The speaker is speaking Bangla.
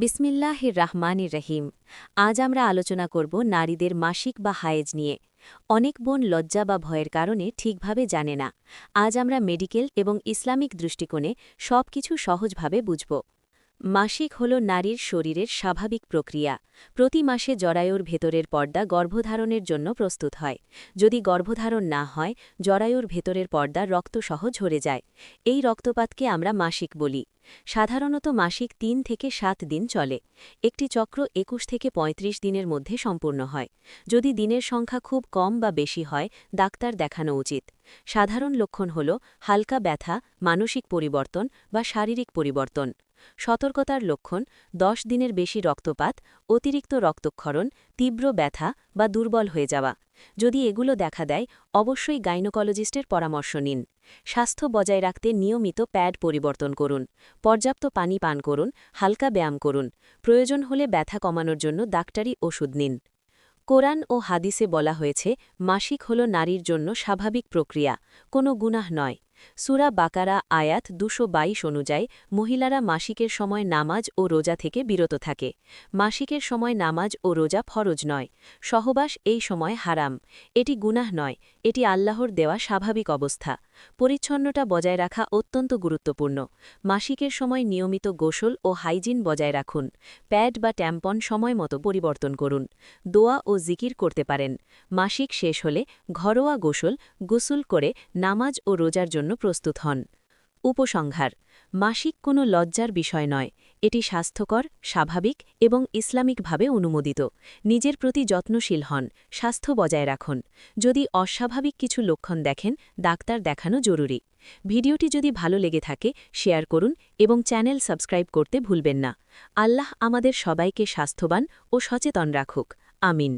বিসমিল্লাহির রাহমানির রহিম। আজ আমরা আলোচনা করব নারীদের মাসিক বা হায়েজ নিয়ে। অনেক বোন লজ্জা বা ভয়ের কারণে ঠিকভাবে জানে না। আজ আমরা মেডিকেল এবং ইসলামিক দৃষ্টিকোণে সব কিছু সহজভাবে বুঝব। মাসিক হল নারীর শরীরের স্বাভাবিক প্রক্রিয়া। প্রতি মাসে জরায়ুর ভেতরের পর্দা গর্ভধারণের জন্য প্রস্তুত হয়। যদি গর্ভধারণ না হয়, জরায়ুর ভেতরের পর্দা রক্তসহ ঝরে যায়। এই রক্তপাতকে আমরা মাসিক বলি। সাধারণত মাসিক তিন থেকে সাত দিন চলে। একটি চক্র একুশ থেকে ৩৫ দিনের মধ্যে সম্পূর্ণ হয়। যদি দিনের সংখ্যা খুব কম বা বেশি হয়, ডাক্তার দেখানো উচিত। সাধারণ লক্ষণ হল হালকা ব্যথা, মানসিক পরিবর্তন বা শারীরিক পরিবর্তন। সতর্কতার লক্ষণ দশ দিনের বেশি রক্তপাত, অতিরিক্ত রক্তক্ষরণ, তীব্র ব্যথা বা দুর্বল হয়ে যাওয়া। যদি এগুলো দেখা দেয়, অবশ্যই গাইনোকোলজিস্টের পরামর্শ নিন। স্বাস্থ্য বজায় রাখতে নিয়মিত প্যাড পরিবর্তন করুন, পর্যাপ্ত পানি পান করুন, হালকা ব্যায়াম করুন। প্রয়োজন হলে ব্যথা কমানোর জন্য ডাক্তারি ওষুধ নিন। কোরআন ও হাদিসে বলা হয়েছে, মাসিক হল নারীর জন্য স্বাভাবিক প্রক্রিয়া, কোনো গুনাহ নয়। সুরা বাকারা আয়াত দুশো অনুযায়ী মহিলারা মাসিকের সময় নামাজ ও রোজা থেকে বিরত থাকে। মাসিকের সময় নামাজ ও রোজা ফরজ নয়। সহবাস এই সময় হারাম। এটি গুনাহ নয়। এটি আল্লাহর দেওয়া স্বাভাবিক অবস্থা। পরিচ্ছন্নতা বজায় রাখা অত্যন্ত গুরুত্বপূর্ণ। মাসিকের সময় নিয়মিত গোসল ও হাইজিন বজায় রাখুন। প্যাড বা ট্যাম্পন সময় মতো পরিবর্তন করুন। দোয়া ও জিকির করতে পারেন। মাসিক শেষ হলে ঘরোয়া গোসল গোসল করে নামাজ ও রোজার জন্য প্রস্তুত হন। উপসংহার, মাসিক কোনো লজ্জার বিষয় নয়, এটি স্বাস্থ্যকর, স্বাভাবিক এবং ইসলামিকভাবে অনুমোদিত। নিজের প্রতি যত্নশীল হন, স্বাস্থ্য বজায় রাখুন। যদি অস্বাভাবিক কিছু লক্ষণ দেখেন, ডাক্তার দেখানো জরুরি। ভিডিওটি যদি ভালো লেগে থাকে, শেয়ার করুন এবং চ্যানেল সাবস্ক্রাইব করতে ভুলবেন না। আল্লাহ আমাদের সবাইকে স্বাস্থ্যবান ও সচেতন রাখুক। আমিন।